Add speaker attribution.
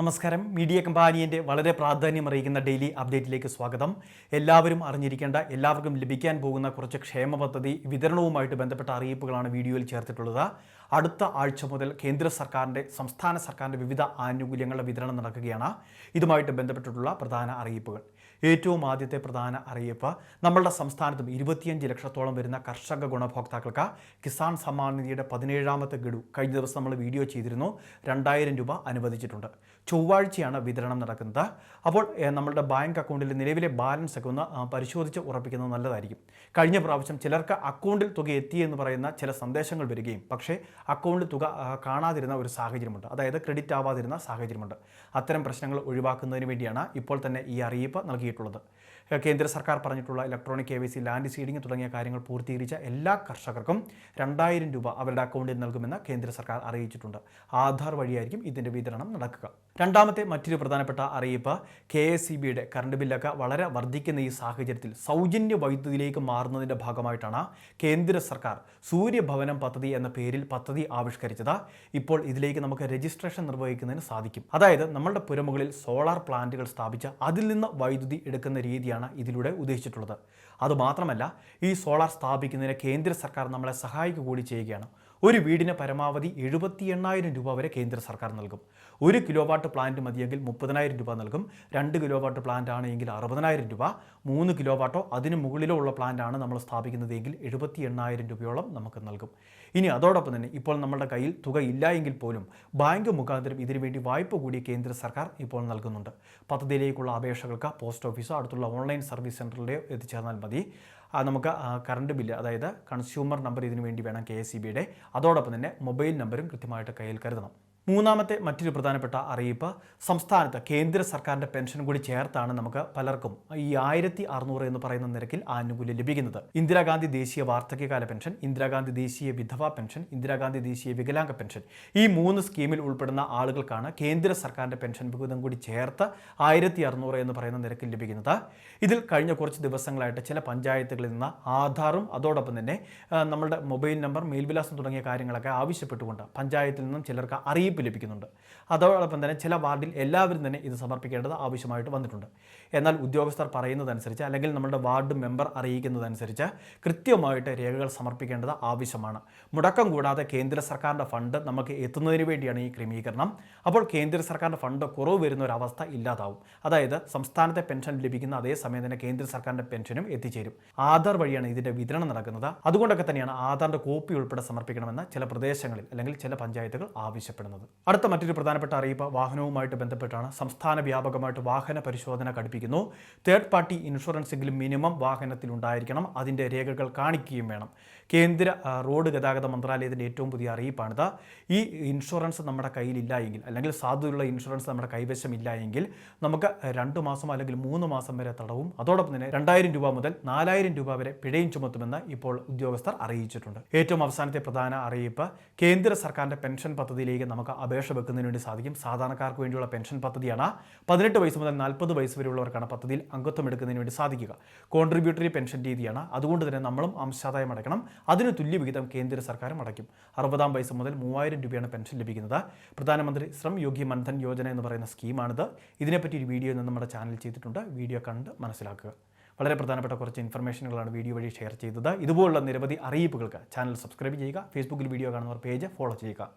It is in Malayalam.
Speaker 1: നമസ്കാരം. മീഡിയ കമ്പാനിയന്റെ വളരെ പ്രാധാന്യം അറിയിക്കുന്ന ഡെയിലി അപ്ഡേറ്റിലേക്ക് സ്വാഗതം. എല്ലാവരും അറിഞ്ഞിരിക്കേണ്ട എല്ലാവർക്കും ലഭിക്കാൻ പോകുന്ന കുറച്ച് ക്ഷേമ പദ്ധതി വിതരണവുമായിട്ട് ബന്ധപ്പെട്ട അറിയിപ്പുകളാണ് വീഡിയോയിൽ ചേർത്തിട്ടുള്ളത്. അടുത്ത ആഴ്ച മുതൽ കേന്ദ്ര സർക്കാരിന്റെ സംസ്ഥാന സർക്കാരിന്റെ വിവിധ ആനുകൂല്യങ്ങളുടെ വിതരണം നടക്കുകയാണ്. ഇതുമായിട്ട് ബന്ധപ്പെട്ടിട്ടുള്ള പ്രധാന അറിയിപ്പുകൾ. ഏറ്റവും ആദ്യത്തെ പ്രധാന അറിയിപ്പ്. നമ്മളുടെ സംസ്ഥാനത്തും ഇരുപത്തിയഞ്ച് ലക്ഷത്തോളം വരുന്ന കർഷക ഗുണഭോക്താക്കൾക്ക് കിസാൻ സമ്മാൻ നിധിയുടെ പതിനേഴാമത്തെ ഗഡു കഴിഞ്ഞ ദിവസം നമ്മൾ വീഡിയോ ചെയ്തിരുന്നു. രണ്ടായിരം രൂപ അനുവദിച്ചിട്ടുണ്ട്. ചൊവ്വാഴ്ചയാണ് വിതരണം നടക്കുന്നത്. അപ്പോൾ നമ്മളുടെ ബാങ്ക് അക്കൗണ്ടിൽ നിലവിലെ ബാലൻസ് ഒക്കെ ഒന്ന് പരിശോധിച്ച് ഉറപ്പിക്കുന്നത് നല്ലതായിരിക്കും. കഴിഞ്ഞ പ്രാവശ്യം ചിലർക്ക് അക്കൗണ്ടിൽ തുക എത്തി എന്ന് പറയുന്ന ചില സന്ദേശങ്ങൾ വരികയും പക്ഷേ അക്കൗണ്ടിൽ തുക കാണാതിരുന്ന ഒരു സാഹചര്യമുണ്ട്. അതായത് ക്രെഡിറ്റ് ആവാതിരുന്ന സാഹചര്യമുണ്ട്. അത്തരം പ്രശ്നങ്ങൾ ഒഴിവാക്കുന്നതിന് വേണ്ടിയാണ് ഇപ്പോൾ തന്നെ ഈ അറിയിപ്പ് നൽകിയിട്ടുള്ളത്. കേന്ദ്ര സർക്കാർ പറഞ്ഞിട്ടുള്ള electronic K C land seeding തുടങ്ങിയ കാര്യങ്ങൾ പൂർത്തീകരിച്ച എല്ലാ കർഷകർക്കും രണ്ടായിരം രൂപ അവരുടെ അക്കൗണ്ടിൽ നൽകുമെന്ന് കേന്ദ്ര സർക്കാർ അറിയിച്ചിട്ടുണ്ട്. ആധാർ വഴിയായിരിക്കും ഇതിന്റെ വിതരണം നടക്കുക. രണ്ടാമത്തെ മറ്റൊരു പ്രധാനപ്പെട്ട അറിയിപ്പ് കെ എസ് സി ബിയുടെ കറണ്ട് ബില്ലൊക്കെ വളരെ വർദ്ധിക്കുന്ന ഈ സാഹചര്യത്തിൽ സൗജന്യ വൈദ്യുതിയിലേക്ക് മാറുന്നതിന്റെ ഭാഗമായിട്ടാണ് കേന്ദ്ര സർക്കാർ സൂര്യഭവനം പദ്ധതി എന്ന പേരിൽ പദ്ധതി ആവിഷ്കരിച്ചത്. ഇപ്പോൾ ഇതിലേക്ക് നമുക്ക് രജിസ്ട്രേഷൻ നിർവഹിക്കുന്നതിന് സാധിക്കും. അതായത് നമ്മളുടെ പുരമുകളിൽ സോളാർ പ്ലാന്റുകൾ സ്ഥാപിച്ച് അതിൽ നിന്ന് വൈദ്യുതി എടുക്കുന്ന രീതിയാണ് ഇതിലൂടെ ഉദ്ദേശിച്ചിട്ടുള്ളത്. അതുമാത്രമല്ല ഈ സോളാർ സ്ഥാപിക്കുന്നതിന് കേന്ദ്ര സർക്കാർ നമ്മളെ സഹായിക്കുക കൂടി ചെയ്യുകയാണ്. ഒരു വീടിന് പരമാവധി എഴുപത്തി എണ്ണായിരം രൂപ വരെ കേന്ദ്ര സർക്കാർ നൽകും. ഒരു കിലോ വാട്ട് പ്ലാന്റ് മതിയെങ്കിൽ മുപ്പതിനായിരം രൂപ നൽകും. രണ്ട് കിലോ വാട്ട് പ്ലാന്റ് ആണെങ്കിൽ അറുപതിനായിരം രൂപ. മൂന്ന് കിലോ വാട്ടോ അതിന് മുകളിലോ ഉള്ള പ്ലാന്റ് ആണ് നമ്മൾ സ്ഥാപിക്കുന്നതെങ്കിൽ എഴുപത്തി എണ്ണായിരം രൂപയോളം നമുക്ക് നൽകും. ഇനി അതോടൊപ്പം തന്നെ ഇപ്പോൾ നമ്മുടെ കയ്യിൽ തുക ഇല്ല എങ്കിൽ പോലും ബാങ്ക് മുഖാന്തരം ഇതിനു വേണ്ടി വായ്പ കൂടി കേന്ദ്ര സർക്കാർ ഇപ്പോൾ നൽകുന്നുണ്ട്. പദ്ധതിയിലേക്കുള്ള അപേക്ഷകൾക്ക് പോസ്റ്റ് ഓഫീസോ അടുത്തുള്ള ഓൺലൈൻ സർവീസ് സെന്ററിലെയോ എത്തിച്ചേർന്നാൽ മതി. നമുക്ക് കറണ്ട് ബില്ല് അതായത് കൺസ്യൂമർ നമ്പർ ഇതിനു വേണ്ടി വേണം കെ എസ് സി ബിയുടെ അതോടൊപ്പം തന്നെ മൊബൈൽ നമ്പറും കൃത്യമായിട്ട് കയ്യിൽ കരുതണം. മൂന്നാമത്തെ മറ്റൊരു പ്രധാനപ്പെട്ട അറിയിപ്പ് സംസ്ഥാനത്ത് കേന്ദ്ര സർക്കാരിന്റെ പെൻഷൻ കൂടി ചേർത്താണ് നമുക്ക് പലർക്കും ഈ ആയിരത്തി അറുന്നൂറ് എന്ന് പറയുന്ന നിരക്കിൽ ആനുകൂല്യം ലഭിക്കുന്നത്. ഇന്ദിരാഗാന്ധി ദേശീയ വാർദ്ധക്യകാല പെൻഷൻ ഇന്ദിരാഗാന്ധി ദേശീയ വിധവ പെൻഷൻ ഇന്ദിരാഗാന്ധി ദേശീയ വികലാംഗ പെൻഷൻ. ഈ മൂന്ന് സ്കീമിൽ ഉൾപ്പെടുന്ന ആളുകൾക്കാണ് കേന്ദ്ര സർക്കാരിന്റെ പെൻഷൻ വിഹിതം കൂടി ചേർത്ത് ആയിരത്തി അറുന്നൂറ് എന്ന് പറയുന്ന നിരക്കിൽ ലഭിക്കുന്നത്. ഇതിൽ കഴിഞ്ഞ കുറച്ച് ദിവസങ്ങളായിട്ട് ചില പഞ്ചായത്തുകളിൽ നിന്ന് ആധാറും അതോടൊപ്പം തന്നെ നമ്മുടെ മൊബൈൽ നമ്പർ മേൽവിലാസം തുടങ്ങിയ കാര്യങ്ങളൊക്കെ ആവശ്യപ്പെട്ടുകൊണ്ട് പഞ്ചായത്തിൽ നിന്നും ചിലർക്ക് അറിയിപ്പ് ലഭിക്കുന്നുണ്ട്. അതോടൊപ്പം തന്നെ ചില വാർഡിൽ എല്ലാവരും തന്നെ ഇത് സമർപ്പിക്കേണ്ടത് ആവശ്യമായിട്ട് വന്നിട്ടുണ്ട്. എന്നാൽ ഉദ്യോഗസ്ഥർ പറയുന്നതനുസരിച്ച് അല്ലെങ്കിൽ നമ്മുടെ വാർഡ് മെമ്പർ അറിയിക്കുന്നതനുസരിച്ച് കൃത്യമായിട്ട് രേഖകൾ സമർപ്പിക്കേണ്ടത് ആവശ്യമാണ്. മുടക്കം കൂടാതെ കേന്ദ്ര സർക്കാരിന്റെ ഫണ്ട് നമുക്ക് എത്തുന്നതിന് വേണ്ടിയാണ് ഈ ക്രമീകരണം. അപ്പോൾ കേന്ദ്ര സർക്കാരിന്റെ ഫണ്ട് കുറവ് വരുന്ന ഒരു അവസ്ഥ ഇല്ലാതാവും. അതായത് സംസ്ഥാനത്തെ പെൻഷൻ ലഭിക്കുന്ന അതേ സമയം തന്നെ കേന്ദ്ര സർക്കാരിന്റെ പെൻഷനും എത്തിച്ചേരും. ആധാർ വഴിയാണ് ഇതിന്റെ വിതരണം നടക്കുന്നത്. അതുകൊണ്ടൊക്കെ തന്നെയാണ് ആധാറിന്റെ കോപ്പി ഉൾപ്പെടെ സമർപ്പിക്കണമെന്ന് ചില പ്രദേശങ്ങളിൽ അല്ലെങ്കിൽ ചില പഞ്ചായത്തുകൾ ആവശ്യപ്പെടുന്നത്. അടുത്ത മറ്റൊരു പ്രധാനപ്പെട്ട അറിയിപ്പ് വാഹനവുമായിട്ട് ബന്ധപ്പെട്ടാണ്. സംസ്ഥാന വ്യാപകമായിട്ട് വാഹന പരിശോധന ഘടിപ്പിക്കുന്നു. തേർഡ് പാർട്ടി ഇൻഷുറൻസെങ്കിലും മിനിമം വാഹനത്തിൽ ഉണ്ടായിരിക്കണം. അതിന്റെ രേഖകൾ കാണിക്കുകയും വേണം. കേന്ദ്ര റോഡ് ഗതാഗത മന്ത്രാലയത്തിന്റെ ഏറ്റവും പുതിയ അറിയിപ്പാണിത്. ഈ ഇൻഷുറൻസ് നമ്മുടെ കയ്യിലില്ല എങ്കിൽ അല്ലെങ്കിൽ സാധുതയുള്ള ഇൻഷുറൻസ് നമ്മുടെ കൈവശം ഇല്ല എങ്കിൽ നമുക്ക് രണ്ട് മാസം അല്ലെങ്കിൽ മൂന്ന് മാസം വരെ തടവും. അതോടൊപ്പം തന്നെ രണ്ടായിരം രൂപ മുതൽ നാലായിരം രൂപ വരെ പിഴയും ചുമത്തുമെന്ന് ഇപ്പോൾ ഉദ്യോഗസ്ഥർ അറിയിച്ചിട്ടുണ്ട്. ഏറ്റവും അവസാനത്തെ പ്രധാന അറിയിപ്പ് കേന്ദ്ര സർക്കാരിന്റെ പെൻഷൻ പദ്ധതിയിലേക്ക് നമുക്ക് അപേക്ഷ വെക്കുന്നതിന് വേണ്ടി സാധിക്കും. സാധാരണക്കാർക്ക് വേണ്ടിയുള്ള പെൻഷൻ പദ്ധതിയാണ്. പതിനെട്ട് വയസ്സ് മുതൽ നാൽപ്പത് വയസ്സ് വരെയുള്ളവർക്കാണ് പദ്ധതിയിൽ അംഗത്വം എടുക്കുന്നതിന് വേണ്ടി സാധിക്കുക. കോൺട്രിബ്യൂട്ടറി പെൻഷൻ രീതിയാണ്. അതുകൊണ്ട് തന്നെ നമ്മളും അംശാദായം അടയ്ക്കണം. അതിന് തുല്യ വിഹിതം കേന്ദ്ര സർക്കാരും അടയ്ക്കും. അറുപതാം വയസ്സ് മുതൽ മൂവായിരം രൂപയാണ് പെൻഷൻ ലഭിക്കുന്നത്. പ്രധാനമന്ത്രി ശ്രം യോഗി മൻധൻ യോജന എന്ന് പറയുന്ന സ്കീമാണിത്. ഇതിനെപ്പറ്റി ഒരു വീഡിയോ ഇന്ന് നമ്മുടെ ചാനൽ ചെയ്തിട്ടുണ്ട്. വീഡിയോ കണ്ട് മനസ്സിലാക്കുക. വളരെ പ്രധാനപ്പെട്ട കുറച്ച് ഇൻഫർമേഷനുകളാണ് വീഡിയോ വഴി ഷെയർ ചെയ്തത്. ഇതുപോലുള്ള നിരവധി അറിയിപ്പുകൾക്ക് ചാനൽ സബ്സ്ക്രൈബ് ചെയ്യുക. ഫേസ്ബുക്കിൽ വീഡിയോ കാണുന്നവർ പേജ് ഫോളോ ചെയ്യുക.